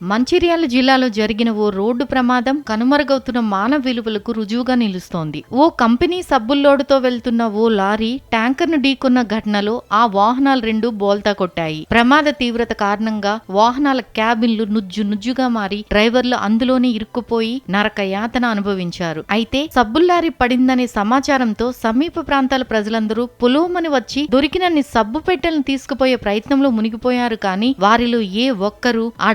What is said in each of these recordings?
మంచిర్యాల జిల్లాలో జరిగిన ఓ రోడ్డు ప్రమాదం కనుమరుగవుతున్న మానవ విలువలకు రుజువుగా నిలుస్తోంది. ఓ కంపెనీ సబ్బుల్లోడుతో వెళ్తున్న ఓ లారీ ట్యాంకర్ను ఢీకొన్న ఘటనలో ఆ వాహనాలు రెండు బోల్తా కొట్టాయి. ప్రమాద తీవ్రత కారణంగా వాహనాల క్యాబిన్లు నుజ్జు నుజ్జుగా మారి డ్రైవర్లు అందులోనే ఇరుక్కుపోయి నరక యాతన అనుభవించారు. అయితే సబ్బుల్లారీ పడిందనే సమాచారంతో సమీప ప్రాంతాల ప్రజలందరూ పులోమని వచ్చి దొరికినన్ని సబ్బు పెట్టెలను తీసుకుపోయే ప్రయత్నంలో మునిగిపోయారు కానీ వారిలో ఏ ఒక్కరూ ఆ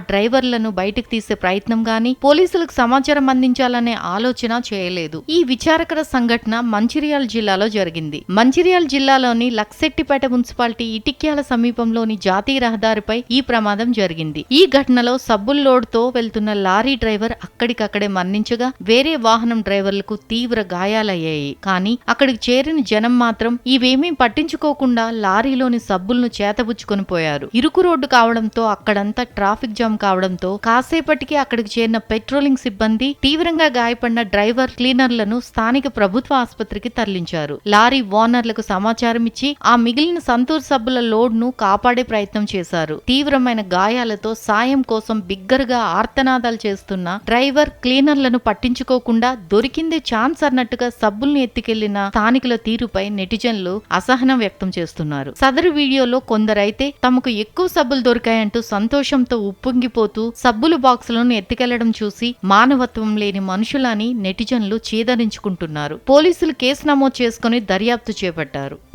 డ్రైవర్లను బయటకు తీసే ప్రయత్నం గాని పోలీసులకు సమాచారం అందించాలనే ఆలోచన చేయలేదు. ఈ విచారకర సంఘటన మంచిర్యాల జిల్లాలో జరిగింది. మంచిర్యాల జిల్లాలోని లక్సెట్టిపేట మున్సిపాలిటీ ఇటిక్యాల సమీపంలోని జాతీయ రహదారిపై ఈ ప్రమాదం జరిగింది. ఈ ఘటనలో సబ్బుల్ లోడ్తో వెళ్తున్న లారీ డ్రైవర్ అక్కడికక్కడే మరణించగా వేరే వాహనం డ్రైవర్లకు తీవ్ర గాయాలయ్యాయి. కానీ అక్కడికి చేరిన జనం మాత్రం ఇవేమీ పట్టించుకోకుండా లారీలోని సబ్బులను చేతబుచ్చుకొని పోయారు. ఇరుకు రోడ్డు కావడంతో అక్కడంతా ట్రాఫిక్ జామ్ కావడంతో కాసేపటికి అక్కడికి చేరిన పెట్రోలింగ్ సిబ్బంది తీవ్రంగా గాయపడిన డ్రైవర్ క్లీనర్లను స్థానిక ప్రభుత్వ ఆసుపత్రికి తరలించారు. లారీ ఓనర్లకు సమాచారం ఇచ్చి ఆ మిగిలిన సంతూర్ సబ్బుల లోడ్ను కాపాడే ప్రయత్నం చేశారు. తీవ్రమైన గాయాలతో సాయం కోసం బిగ్గరగా ఆర్తనాదాలు చేస్తున్న డ్రైవర్ క్లీనర్లను పట్టించుకోకుండా దొరికిందే ఛాన్స్ అన్నట్టుగా సబ్బుల్ని ఎత్తుకెళ్ళిన స్థానికుల తీరుపై నెటిజన్లు అసహనం వ్యక్తం చేస్తున్నారు. సదరు వీడియోలో కొందరైతే తమకు ఎక్కువ సబ్బులు దొరికాయంటూ సంతోషంతో ఉప్పొంగిపోతూ సబ్బులు బాక్సులను ఎత్తుకెళ్ళడం చూసి మానవత్వం లేని మనుషులని నెటిజన్లు చీదరించుకుంటున్నారు. పోలీసులు కేసు నమోదు చేసుకుని దర్యాప్తు చేపట్టారు.